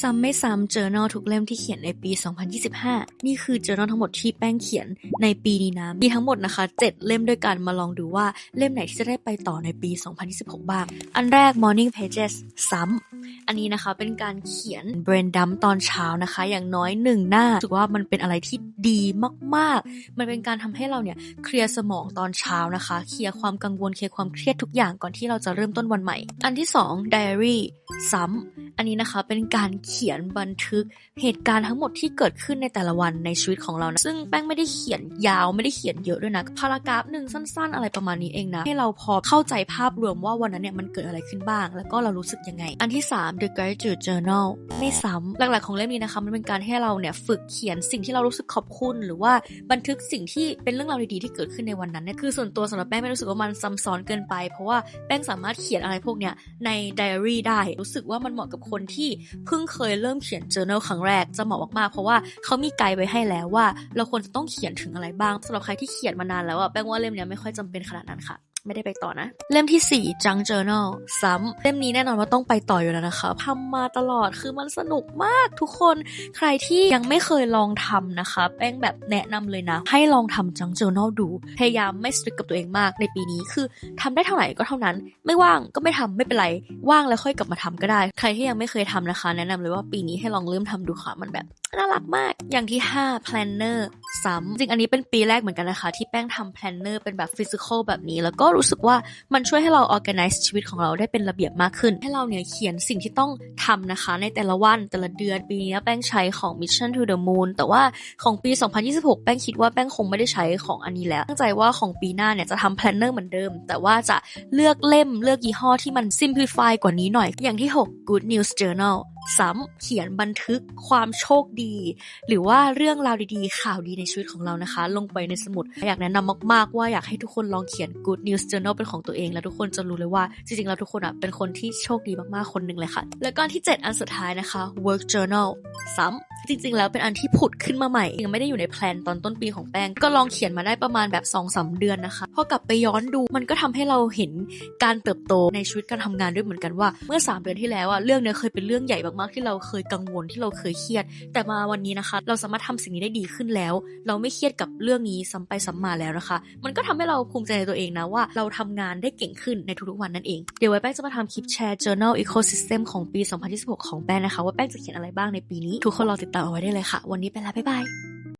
ซ้ำไม่ซ้ำ journal ทุกเล่มที่เขียนในปี 2025 นี่คือ journal ทั้งหมดที่แป้งเขียนในปีนี้นะมีทั้งหมดนะคะ 7 เล่มด้วยกันมาลองดูว่าเล่มไหนที่จะได้ไปต่อในปี 2026 บ้าง อันแรก morning pages ซ้ำ อันนี้นะคะเป็นการเขียน brain dump ตอนเช้านะคะ อย่างน้อยหนึ่งหน้ารู้สึกว่ามันเป็นอะไรที่ดีมาก ๆ มันเป็นการทำให้เราเนี่ยเคลียร์สมองตอนเช้านะคะ เคลียร์ความกังวลเคลียร์ความเครียดทุกอย่างก่อนที่เราจะเริ่มต้นวันใหม่ อันที่สอง diary ซ้ำอันนี้นะคะเป็นการเขียนบันทึกเหตุการณ์ทั้งหมดที่เกิดขึ้นในแต่ละวันในชีวิตของเรานะซึ่งแป้งไม่ได้เขียนยาวไม่ได้เขียนเยอะด้วยนะพารากราฟหนึ่งสั้น ๆ อะไรประมาณนี้เองนะ ให้เราพอเข้าใจภาพรวมว่าวันนั้นเนี่ยมันเกิดอะไรขึ้นบ้าง แล้วก็เรารู้สึกยังไง อันที่ 3 The Gratitude Journal ไม่ซ้ำหลักๆของเล่มนี้นะคะมันเป็นการให้เราเนี่ยฝึกเขียนสิ่งที่เรารู้สึกขอบคุณ หรือว่าบันทึกสิ่งที่เป็นเรื่องราวดีๆที่เกิดขึ้นในวันนั้นเนี่ยคือส่วนตัวสำหรับแป้งไม่รู้สึกว่ามันซ้ำซ้อนเกินไป เพราะว่าแป้งสามารถเขียนอะไรพวกเนี้ยในไดอารี่ได้รู้สึกว่ามันเหมาะกับคนที่เพิ่งเคคยเริ่มเขียน journal ครั้งแรกจะเหมาะมากๆ เพราะว่าเขามีไกด์ไว้ให้แล้วว่า เราควรจะต้องเขียนถึงอะไรบ้างสำหรับใครที่เขียนมานานแล้วอะแป้งว่าเล่มเนี้ยไม่ค่อยจำเป็นขนาดนั้นค่ะ ไม่ได้ไปต่อนะ เล่มที่ 4 junk journal ซ้ำเล่มนี้แน่นอนว่าต้องไปต่ออยู่แล้วนะคะทำมาตลอดคือมันสนุกมากทุกคนใครที่ยังไม่เคยลองทำนะคะ แป้งแบบแนะนำเลยนะ ให้ลองทำ junk journal ดู พยายามไม่สตริกกับตัวเองมากในปีนี้คือทำได้เท่าไหร่ก็เท่านั้น ไม่ว่างก็ไม่ทำไม่เป็นไร ว่างแล้วค่อยกลับมาทำก็ได้ ใครที่ยังไม่เคยทำนะคะ แนะนำเลยว่าปีนี้ให้ลองเริ่มทำดูค่ะมันแบบน่ารักมาก อย่างที่ 5 planner ซ้ำจริงอันนี้เป็นปีแรกเหมือนกันนะคะ ที่แป้งทำ planner เป็นแบบ physical แบบนี้แล้วก็รู้สึกว่ามันช่วยให้เรา organize ชีวิตของเราได้เป็นระเบียบมากขึ้น ให้เราเนี่ยเขียนสิ่งที่ต้องทำนะคะ ในแต่ละวันแต่ละเดือนปีนี้แป้งใช้ของ mission to the moon แต่ว่าของปี 2026 แป้งคิดว่าแป้งคงไม่ได้ใช้ของอันนี้แล้ว ตั้งใจว่าของปีหน้าเนี่ยจะทำ planner เหมือนเดิม แต่ว่าจะเลือกเล่มเลือกยี่ห้อที่มัน simplify กว่านี้หน่อย อย่างที่ 6 good news journal ซ้ำเขียนบันทึกความโชคดี หรือว่าเรื่องราวดีๆ ข่าวดีในชีวิตของเรานะคะ ลงไปในสมุด อยากแนะนำมากๆว่าอยากให้ทุกคนลองเขียน good news journal เป็นของตัวเอง แล้วทุกคนจะรู้เลยว่าจริงๆแล้วทุกคนอะเป็นคนที่โชคดีมากๆคนหนึ่งเลยค่ะ แล้วก็ที่ 7 อันสุดท้ายนะคะ work journal ซ้ำจริง ๆ แล้วเป็นอันที่ผุดขึ้นมาใหม่ ยังไม่ได้อยู่ในแพลนตอนต้นปีของแป้ง ก็ลองเขียนมาได้ประมาณแบบ2อสเดือนนะคะพอกลับไปย้อนดูมันก็ทำให้เราเห็นการเติบโตในชีวิตการทำงานด้วยเหมือนกันว่าเมื่อ 3 เดือนที่แล้วอะเรื่องเนี้ยเคยเป็นเรื่องใหญ่มากที่เราเคยกังวลที่เราเคยเครียด แต่มาวันนี้นะคะ เราสามารถทำสิ่งนี้ได้ดีขึ้นแล้ว เราไม่เครียดกับเรื่องนี้ซ้าไปซ้ามาแล้วนะคะ มันก็ทำให้เราภูมิใจในตัวเองนะว่าเราทำงานได้เก่งขึ้นในทุกๆวันนั่นเองเดี๋ยวไว้แป้งจะมาทำคลิปแชร์ journal ecosystem ของปี 2026 ของแป้งนะคะ ว่าแป้งจะเขียนอะไรบ้างในปีนี้ ทุกคนรอติดตามเอาไว้ได้เลยค่ะ วันนี้ไปแล้วบ๊ายบาย